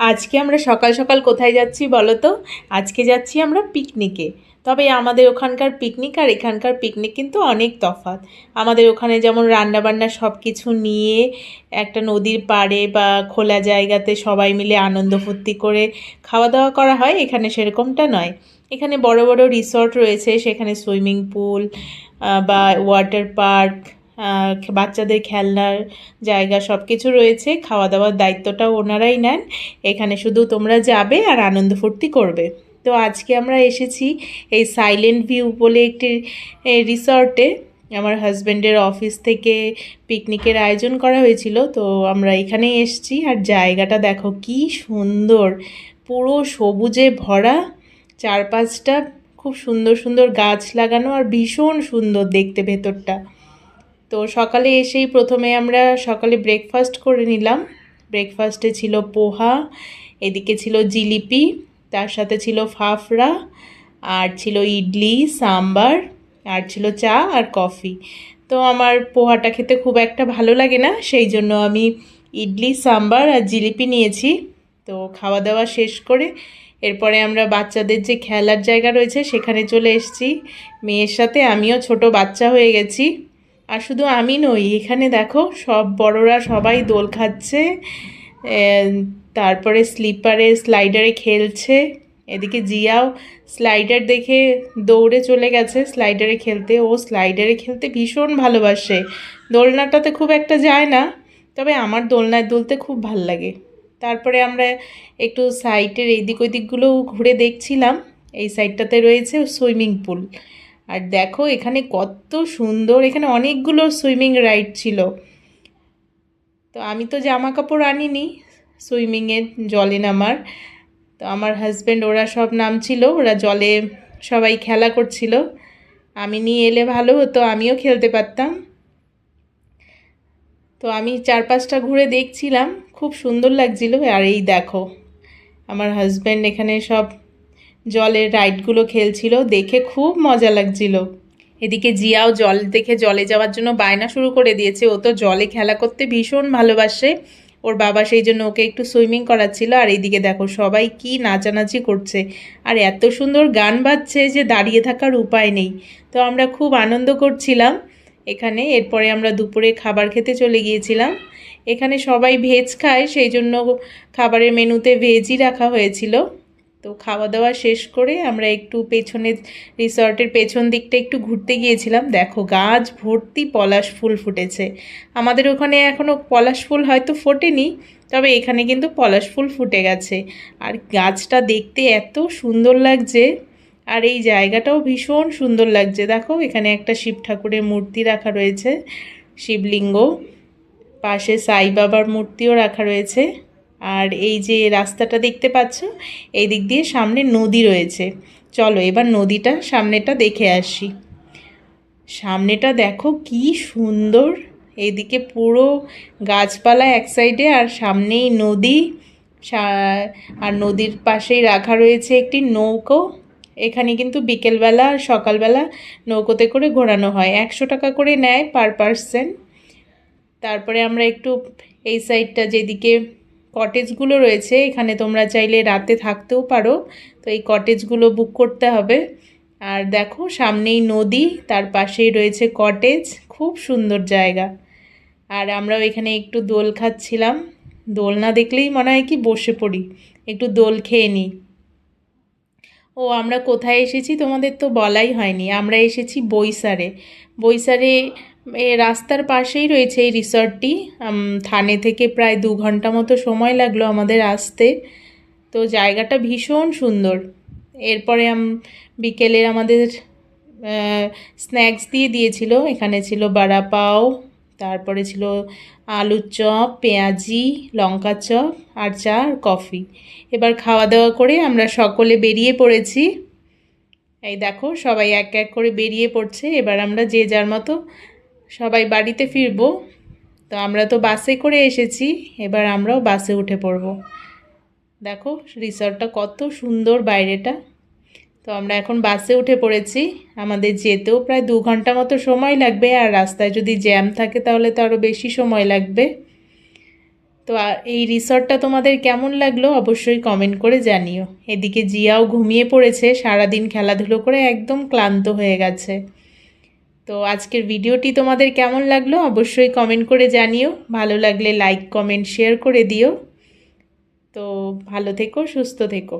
আজকে আমরা সকাল সকাল কোথায় যাচ্ছি বলো তো? আজকে যাচ্ছি আমরা পিকনিকে। তবে আমাদের ওখানকার পিকনিক আর এখানকার পিকনিক কিন্তু অনেক তফাৎ। আমাদের ওখানে যেমন রান্নাবান্না সব কিছু নিয়ে একটা নদীর পাড়ে বা খোলা জায়গাতে সবাই মিলে আনন্দ ফুর্তি করে খাওয়া দাওয়া করা হয়, এখানে সেরকমটা নয়। এখানে বড় বড় রিসর্ট রয়েছে, সেখানে সুইমিং পুল বা ওয়াটার পার্ক বাচ্চাদের খেলনার জায়গা সব কিছু রয়েছে খাওয়া দাওয়ার দায়িত্বটা ওনারাই নেন। এখানে শুধু তোমরা যাবে আর আনন্দ ফুর্তি করবে। তো আজকে আমরা এসেছি এই সাইলেন্ট ভিউ বলে একটি রিসর্টে। আমার হাজব্যান্ডের অফিস থেকে পিকনিকের আয়োজন করা হয়েছিল, তো আমরা এখানেই এসেছি। আর জায়গাটা দেখো কি সুন্দর, পুরো সবুজে ভরা, চারপাশটা খুব সুন্দর সুন্দর গাছ লাগানো আর ভীষণ সুন্দর দেখতে ভেতরটা। তো সকালে এসেই প্রথমে আমরা সকালে ব্রেকফাস্ট করে নিলাম। ব্রেকফাস্টে ছিল পোহা, এদিকে ছিল জিলিপি, তার সাথে ছিল ফাফড়া, আর ছিল ইডলি, সাম্বার, আর ছিল চা আর কফি। তো আমার পোহাটা খেতে খুব একটা ভালো লাগে না, সেই জন্য আমি ইডলি, সাম্বার আর জিলিপি নিয়েছি। তো খাওয়া দাওয়া শেষ করে এরপরে আমরা বাচ্চাদের যে খেলার জায়গা রয়েছে সেখানে চলে এসেছি। মেয়ের সাথে আমিও ছোট বাচ্চা হয়ে গেছি। আর শুধু আমি নই, এখানে দেখো সব বড়রা সবাই দোল খাচ্ছে তারপরে স্লিপারে, স্লাইডারে খেলছে। এদিকে জিয়াও স্লাইডার দেখে দৌড়ে চলে গেছে স্লাইডারে খেলতে। ও স্লাইডারে খেলতে ভীষণ ভালোবাসে। দোলনাটাতে খুব একটা যায় না, তবে আমার দোলনায় দুলতে খুব ভালো লাগে। তারপরে আমরা একটু সাইটের এইদিক ওইদিকগুলো ঘুরে দেখছিলাম। এই সাইডটাতে রয়েছে সুইমিং পুল আর দেখো এখানে কত সুন্দর, এখানে অনেকগুলো সুইমিং রাইড ছিল। তো আমি তো জামা কাপড় আনিনি সুইমিংয়ের জলে নামার। তো আমার হাজব্যান্ড, ওরা সব নামছিল, ওরা জলে সবাই খেলা করছিল। আমি নিয়ে এলে ভালো হতো, আমিও খেলতে পারতাম। তো আমি চার পাঁচটা ঘুরে দেখছিলাম, খুব সুন্দর লাগছিল। আর এই দেখো, আমার হাজব্যান্ড এখানে সব জলের রাইডগুলো খেলছিল, দেখে খুব মজা লাগছিল। এদিকে জিয়াও জল দেখে জলে যাওয়ার জন্য বায়না শুরু করে দিয়েছে। ও তো জলে খেলা করতে ভীষণ ভালোবাসে। ওর বাবা সেই জন্য ওকে একটু সুইমিং করাচ্ছিল। আর এইদিকে দেখো, সবাই কি নাচানাচি করছে। আর এত সুন্দর গান বাজছে যে দাঁড়িয়ে থাকার উপায় নেই। তো আমরা খুব আনন্দ করছিলাম। এখানে এরপরে আমরা দুপুরে খাবার খেতে চলে গিয়েছিলাম। এখানে সবাই ভেজ খায়, সেই জন্য খাবারের মেনুতে ভেজই রাখা হয়েছিল। তো খাওয়া দাওয়া শেষ করে আমরা একটু পেছনের রিসর্টের পেছন দিকটা একটু ঘুরতে গিয়েছিলাম। দেখো, গাছ ভর্তি পলাশ ফুল ফুটেছে। আমাদের ওখানে এখনও পলাশ ফুল হয়তো ফোটেনি, তবে এখানে কিন্তু পলাশ ফুল ফুটে গেছে। আর গাছটা দেখতে এত সুন্দর লাগছে, আর এই জায়গাটাও ভীষণ সুন্দর লাগছে। দেখো, এখানে একটা শিব ঠাকুরের মূর্তি রাখা রয়েছে, শিবলিঙ্গ। পাশে সাই বাবার মূর্তিও রাখা রয়েছে। আর এই যে রাস্তাটা দেখতে পাচ্ছ, এই দিক দিয়ে সামনে নদী রয়েছে। চলো এবার নদীটা সামনেটা দেখে আসি। সামনেটা দেখো কি সুন্দর। এইদিকে পুরো গাছপালা এক সাইডে আর সামনেই নদী। আর নদীর পাশেই রাখা রয়েছে একটি নৌকো। এখানে কিন্তু বিকেলবেলা আর সকালবেলা নৌকোতে করে ঘোরানো হয়। একশো টাকা করে নেয় পার পার্সন। তারপরে আমরা একটু এই সাইডটা যেদিকে কটেজগুলো রয়েছে, এখানে তোমরা চাইলে রাতে থাকতেও পারো। তো এই কটেজগুলো বুক করতে হবে। আর দেখো, সামনেই নদী, তার পাশেই রয়েছে কটেজ খুব সুন্দর জায়গা। আর আমরাও এখানে একটু দোল খাচ্ছিলাম। দোল না দেখলেই মনে হয় কি বসে পড়ি। একটু দোল খেয়ে নিই। ও, আমরা কোথায় এসেছি তোমাদের তো বলাই হয়নি। আমরা এসেছি বইসারে এ রাস্তার পাশেই রয়েছে এই রিসর্টটি। থানে থেকে প্রায় দু ঘণ্টা মতো সময় লাগল আমাদের আসতে। তো জায়গাটা ভীষণ সুন্দর। এরপরে বিকেলের আমাদের স্ন্যাক্স দিয়ে দিয়েছিল। এখানে ছিল বাড়া পাও, তারপরে ছিল আলুর চপ, পেঁয়াজি, লঙ্কা চপ, আর চা, আর কফি। এবার খাওয়া দাওয়া করে আমরা সকলে বেরিয়ে পড়েছি। এই দেখো, সবাই এক এক করে বেরিয়ে পড়ছে। এবার আমরা যে যার মতো সবাই বাড়িতে ফিরবো। তো আমরা তো বাসে করে এসেছি, এবার আমরাও বাসে উঠে পড়ব। দেখো, রিসর্টটা কত সুন্দর বাইরেটা। তো আমরা এখন বাসে উঠে পড়েছি। আমাদের যেতেও প্রায় দু ঘণ্টা মতো সময় লাগবে, আর রাস্তায় যদি জ্যাম থাকে তাহলে তো আরও বেশি সময় লাগবে। তো এই রিসর্টটা তোমাদের কেমন লাগল অবশ্যই কমেন্ট করে জানিও। এদিকে জিয়াও ঘুমিয়ে পড়েছে, সারাদিন খেলাধুলো করে একদম ক্লান্ত হয়ে গেছে। তো আজকের ভিডিওটি তোমাদের কেমন লাগল অবশ্যই কমেন্ট করে জানিও। ভালো লাগলে লাইক কমেন্ট শেয়ার করে দিও। তো ভালো থেকো, সুস্থ থেকো।